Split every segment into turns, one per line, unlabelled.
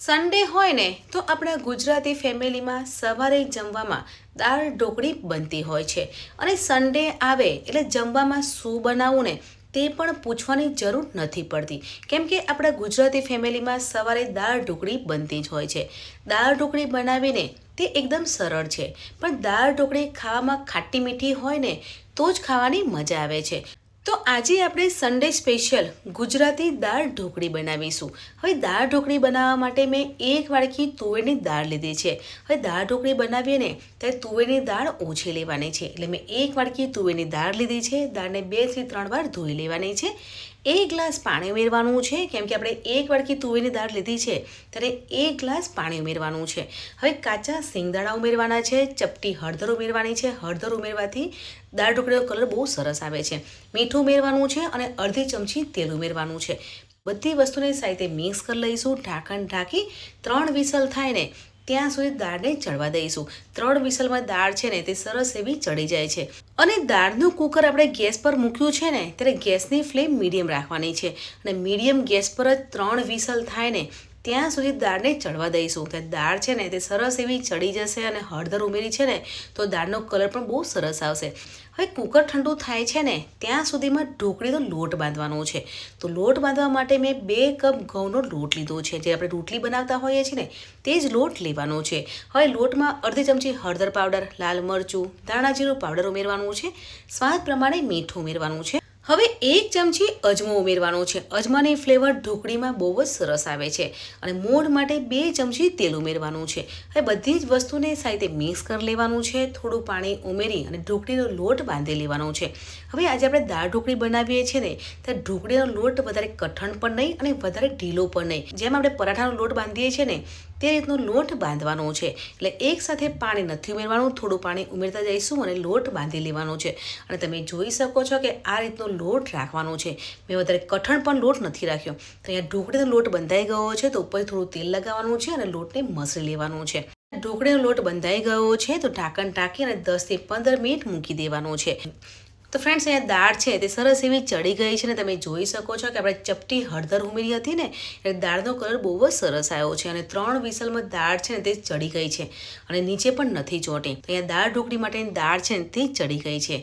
Sunday હોય ને તો આપણા ગુજરાતી ફેમિલીમાં સવારે જમવામાં દાળ ઢોકળી બનતી હોય છે. અને સન્ડે આવે એટલે જમવામાં શું બનાવવું ને તે પણ પૂછવાની જરૂર નથી પડતી. કેમ કે આપણા ગુજરાતી ફેમિલીમાં સવારે દાળ ઢોકળી બનતી જ હોય છે. દાળ ઢોકળી બનાવીને તે એકદમ સરળ છે. પણ દાળ ઢોકળી ખાવામાં ખાટી મીઠી હોય ને તો જ ખાવાની મજા આવે છે. તો આજે આપણે સન્ડે સ્પેશિયલ ગુજરાતી દાળ ઢોકળી બનાવીશું. હવે દાળ ઢોકળી બનાવવા માટે મેં એક વાડકી તુવેરની દાળ લીધી છે. હવે દાળ ઢોકળી બનાવીએ ને ત્યારે તુવેરની દાળ ઓછી લેવાની છે. એટલે મેં એક વાડકી તુવેરની દાળ લીધી છે. દાળને બેથી ત્રણ વાર ધોઈ લેવાની છે. એક ગ્લાસ પાણી ઉમેરવાનું છે. કેમ કે આપણે એક વાડકી તુવેરની દાળ લીધી છે, ત્યારે એક ગ્લાસ પાણી ઉમેરવાનું છે. હવે કાચા સિંગદાણા ઉમેરવાના છે, ચપટી હળદર ઉમેરવાની છે. હળદર ઉમેરવાથી દાળ ઢોકળીનો કલર બહુ સરસ આવે છે. મીઠું ઉમેરવાનું છે અને અડધી ચમચી તેલ ઉમેરવાનું છે. બધી વસ્તુને સાથે મિક્સ કરી લઈશું. ઢાંકણ ઢાંકી ત્રણ વિસલ થાય ને ત્યાં સુધી દાળને ચડવા દઈશું. ત્રણ વિસલમાં દાળ છે ને તે સરસ એવી ચડી જાય છે. અને દાળનું કુકર આપણે ગેસ પર મૂક્યું છે ને, ત્યારે ગેસની ફ્લેમ મીડિયમ રાખવાની છે. અને મીડિયમ ગેસ પર જ ત્રણ વિસલ થાય ને, ત્યાં સુધી દાળને ચડવા દઈશું. તો દાળ છે ને તે સરસ એવી ચડી જશે અને હળદર ઉમેરી છે ને, તો દાળનો કલર પણ બહુ સરસ આવશે. હવે કુકર ઠંડુ થાય છે ને, ત્યાં સુધીમાં ઢોકળીનો લોટ બાંધવાનો છે. તો લોટ બાંધવા માટે મેં બે કપ ઘઉંનો લોટ લીધો છે, જે આપણે રોટલી બનાવતા હોઈએ છીએ ને, તે જ લોટ લેવાનો છે. હવે લોટમાં અડધી ચમચી હળદર પાવડર, લાલ મરચું, ધાણા જીરું પાવડર ઉમેરવાનું છે. સ્વાદ પ્રમાણે મીઠું ઉમેરવાનું છે. હવે એક ચમચી અજમો ઉમેરવાનો છે. અજમાની ફ્લેવર ઢોકળીમાં બહુ જ સરસ આવે છે અને મોઢ માટે બે ચમચી તેલ ઉમેરવાનું છે. હવે બધી જ વસ્તુને સાથે મિક્સ કરી લેવાનું છે. થોડું પાણી ઉમેરી અને ઢોકળીનો લોટ બાંધી લેવાનો છે. હવે આજે આપણે દાળ ઢોકળી બનાવીએ છીએ ને ત્યારે ઢોકળીનો લોટ વધારે કઠણ પણ નહીં અને વધારે ઢીલો પણ નહીં. જેમ આપણે પરાઠાનો લોટ બાંધીએ છીએ ને તે રીતનો લોટ બાંધવાનો છે. એટલે એકસાથે પાણી નથી ઉમેરવાનું, થોડું પાણી ઉમેરતા જઈશું અને લોટ બાંધી લેવાનો છે. અને તમે જોઈ શકો છો કે આ રીતનો લોટ રાખવાનો છે. મેં વધારે કઠણ પણ લોટ નથી રાખ્યો. તો અહીંયા ઢોકળીનો લોટ બંધાઈ ગયો છે, તો ઉપર થોડું તેલ લગાવવાનું છે અને લોટને મસળી લેવાનું છે. ઢોકળીનો લોટ બંધાઈ ગયો છે, તો ઢાંકણ ટાંકી અને દસથી પંદર મિનિટ મૂકી દેવાનું છે. તો ફ્રેન્ડ્સ અહીંયા દાળ છે, તે સરસ એવી ચડી ગઈ છે ને તમે જોઈ શકો છો કે આપણે ચપટી હળદર ઉમેરી હતી ને, એટલે દાળનો કલર બહુ જ સરસ આવ્યો છે અને ત્રણ વિસલમાં દાળ છે ને તે ચડી ગઈ છે અને નીચે પણ નથી ચોટી. તો અહીંયા દાળ ઢોકળી માટેની દાળ છે ને તે ચડી ગઈ છે.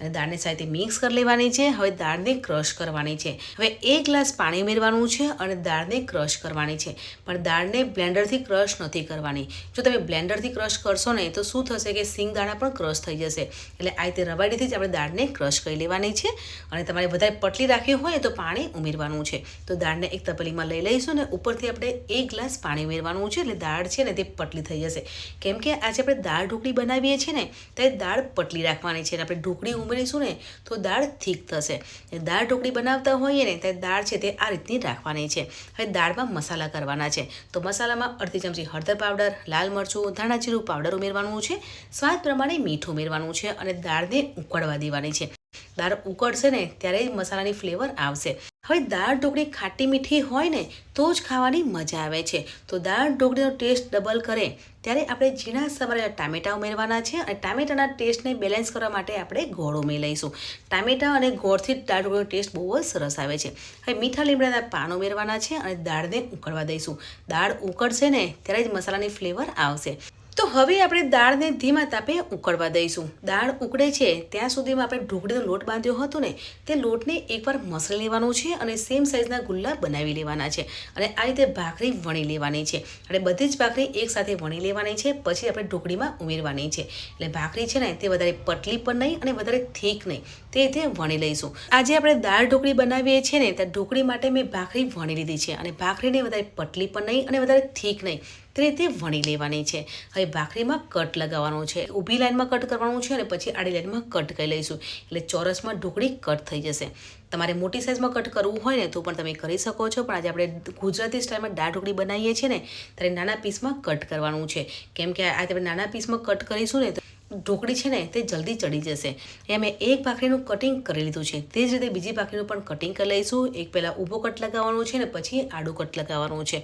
અને દાળને સાથે મિક્સ કરી લેવાની છે. હવે દાળને ક્રશ કરવાની છે. હવે એક ગ્લાસ પાણી ઉમેરવાનું છે અને દાળને ક્રશ કરવાની છે. પણ દાળને બ્લેન્ડરથી ક્રશ નથી કરવાની. જો તમે બ્લેન્ડરથી ક્રશ કરશો ને, તો શું થશે કે સિંગ દાણા પણ ક્રશ થઈ જશે. એટલે આ રીતે રવાડીથી જ આપણે દાળને ક્રશ કરી લેવાની છે. અને તમારે વધારે પટલી રાખવી હોય તો પાણી ઉમેરવાનું છે. તો દાળને એક તપેલીમાં લઈ લઈશું ને ઉપરથી આપણે એક ગ્લાસ પાણી ઉમેરવાનું છે. એટલે દાળ છે ને તે પટલી થઈ જશે. કેમ કે આજે આપણે દાળ ઢોકળી બનાવીએ છીએ ને ત્યારે દાળ પટલી રાખવાની છે. અને આપણે ઢોકળી ઉમેરીશું ને, તો દાળ થીક થશે. દાળ ઢોકળી બનાવતા હોઈએ ને, ત્યારે દાળ છે તે આ રીતની રાખવાની છે. હવે દાળમાં મસાલા કરવાના છે. તો મસાલામાં અડધી ચમચી હળદર પાવડર, લાલ મરચું ધાણા જીરું પાવડર ઉમેરવાનું છે. સ્વાદ પ્રમાણે મીઠું ઉમેરવાનું છે અને દાળને ઉકળવા દેવાની છે. દાળ ઉકળશે ને, ત્યારે મસાલાની ફ્લેવર આવશે. હવે દાળ ઢોકળી ખાટી મીઠી હોય ને, તો જ ખાવાની મજા આવે છે. તો દાળ ઢોકળીનો ટેસ્ટ ડબલ કરે, ત્યારે આપણે ઝીણા સવારે ટામેટાં ઉમેરવાના છે અને ટામેટાના ટેસ્ટને બેલેન્સ કરવા માટે આપણે ગોળ ઉમેરી લઈશું ટામેટાં અને ગોળથી દાળ ઢોકળીનો ટેસ્ટ બહુ જ સરસ આવે છે. હવે મીઠા લીમડાના પાન ઉમેરવાના છે અને દાળને ઉકળવા દઈશું. દાળ ઉકળશે ને, ત્યારે જ મસાલાની ફ્લેવર આવશે. તો હવે આપણે દાળને ધીમા તાપે ઉકળવા દઈશું. દાળ ઉકળે છે, ત્યાં સુધીમાં આપણે ઢોકળીનો લોટ બાંધ્યો હતો ને, તે લોટને એકવાર મસળી લેવાનો છે અને સેમ સાઇઝના ગુલ્લા બનાવી લેવાના છે. અને આ રીતે ભાખરી વણી લેવાની છે. અને બધી જ ભાખરી એકસાથે વણી લેવાની છે, પછી આપણે ઢોકળીમાં ઉમેરવાની છે. એટલે ભાખરી છે ને, તે વધારે પટલી પણ નહીં અને વધારે થીક નહીં. તે રીતે વણી લઈશું. આજે આપણે દાળ ઢોકળી બનાવીએ છીએ ને ત્યાં ઢોકળી માટે મેં ભાખરી વણી લીધી છે. અને ભાખરીને વધારે પટલી પણ નહીં અને વધારે થીક નહીં. તે વણી લેવાની છે. હવે ભાખરીમાં કટ લગાવવાનો છે. ઊભી લાઇનમાં કટ કરવાનું છે અને પછી આડી લાઇનમાં કટ કરી લઈશું. એટલે ચોરસમાં ઢોકળી કટ થઈ જશે. તમારે મોટી સાઇઝમાં કટ કરવું હોય ને તો પણ તમે કરી શકો છો. પણ આજે આપણે ગુજરાતી સ્ટાઇલમાં દાળ ઢોકળી બનાવીએ છીએ ને, ત્યારે નાના પીસમાં કટ કરવાનું છે. કેમ કે આજે આપણે નાના પીસમાં કટ કરીશું ને તો ઢોકળી છે ને તે જલ્દી ચડી જશે. એ મેં એક ભાખરીનું કટિંગ કરી લીધું છે. તે જ રીતે બીજી ભાખરીનું પણ કટિંગ કરી લઈશું. એક પહેલાં ઊભો કટ લગાવવાનું છે ને પછી આડું કટ લગાવવાનું છે.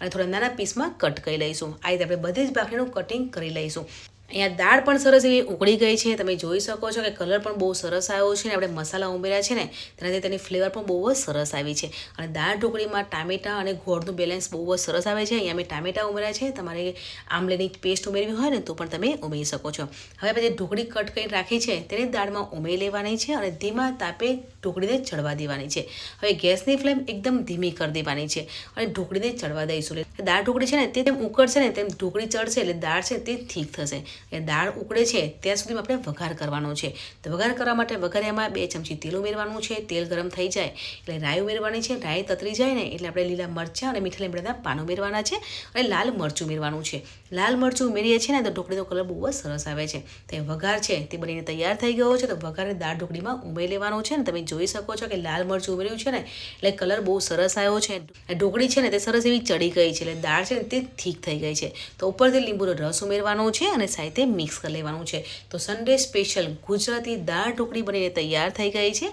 અને થોડા નાના પીસમાં કટ કરી લઈશું. આ રીતે આપણે બધી જ ભાખરીનું કટિંગ કરી લઈશું. અહીંયા દાળ પણ સરસ એવી ઉકળી ગઈ છે. તમે જોઈ શકો છો કે કલર પણ બહુ સરસ આવ્યો છે ને આપણે મસાલા ઉમેર્યા છે ને, તેનાથી તેની ફ્લેવર પણ બહુ જ સરસ આવી છે. અને દાળ ઢોકળીમાં ટામેટાં અને ગોળનું બેલેન્સ બહુ જ સરસ આવે છે. અહીંયા મેં ટામેટાં ઉમેર્યા છે. તમારે આમલેની પેસ્ટ ઉમેરવી હોય ને તો પણ તમે ઉમેરી શકો છો. હવે આપણે જે ઢોકળી કટ કરીને રાખી છે, તેને દાળમાં ઉમેરી લેવાની છે અને ધીમા તાપે ઢોકળીને ચડવા દેવાની છે. હવે ગેસની ફ્લેમ એકદમ ધીમી કરી દેવાની છે અને ઢોકળીને ચડવા દઈશું. દાળ ઢોકળી છે ને, તે તેમ ઉકળશે ને તેમ ઢોકળી ચડશે એટલે દાળ છે તે ઠીક થશે. એ દાળ ઉકળે છે, ત્યાં સુધીમાં આપણે વઘાર કરવાનો છે. તો વઘાર કરવા માટે વઘાર્યામાં બે ચમચી તેલ ઉમેરવાનું છે, તેલ ગરમ થઈ જાય એટલે રાઈ ઉમેરવાની છે, રાઈ તતરી જાય ને એટલે આપણે લીલા મરચાં અને મીઠા લીમડાના પાન ઉમેરવાના છે અને લાલ મરચું ઉમેરવાનું છે. લાલ મરચું ઉમેરીએ છીએ ને તો ઢોકળીનો કલર બહુ જ સરસ આવે છે. તો એ વઘાર છે, તે બનીને તૈયાર થઈ ગયો છે, તો વઘારને દાળ ઢોકળીમાં ઉમેરી લેવાનો છે ને તમે જોઈ શકો છો કે લાલ મરચું ઉમેર્યું છે ને એટલે કલર બહુ સરસ આવ્યો છે. ઢોકળી છે ને તે સરસ એવી ચડી ગઈ છે એટલે દાળ છે ને તે ઠીક થઈ ગઈ છે. તો ઉપરથી લીંબુનો રસ ઉમેરવાનો છે અને સાથે મિક્સ કરી લેવાનું છે. તો સન્ડે સ્પેશિયલ ગુજરાતી દાળ ઢોકળી બનીને તૈયાર થઈ ગઈ છે.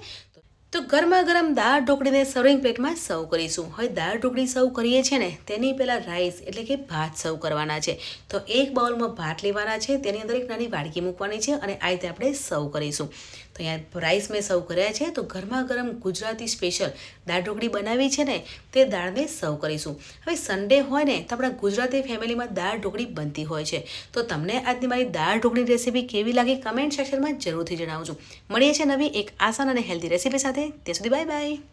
તો ગરમા ગરમ દાળ ઢોકળીને સર્વિંગ પ્લેટમાં સર્વ કરીશું. હવે દાળ ઢોકળી સર્વ કરીએ છીએ ને, તેની પહેલાં રાઈસ એટલે કે ભાત સર્વ કરવાના છે. તો એક બાઉલમાં ભાત લેવાના છે. તેની અંદર એક નાની વાડકી મૂકવાની છે અને આ રીતે આપણે સર્વ કરીશું. તો અહીંયા રાઈસ મેં સર્વ કર્યા છે, તો ગરમા ગરમ ગુજરાતી સ્પેશિયલ દાળ ઢોકળી બનાવી છે ને, તે દાળને સર્વ કરીશું. હવે સન્ડે હોય ને, તો આપણા ગુજરાતી ફેમિલીમાં દાળ ઢોકળી બનતી હોય છે. તો તમને આજની મારી દાળ ઢોકળી રેસીપી કેવી લાગી કમેન્ટ સેક્શનમાં જરૂરથી જણાવજો. મળીએ છીએ નવી એક આસાન અને હેલ્ધી રેસીપી સાથે. ત્યાં સુધી બાય બાય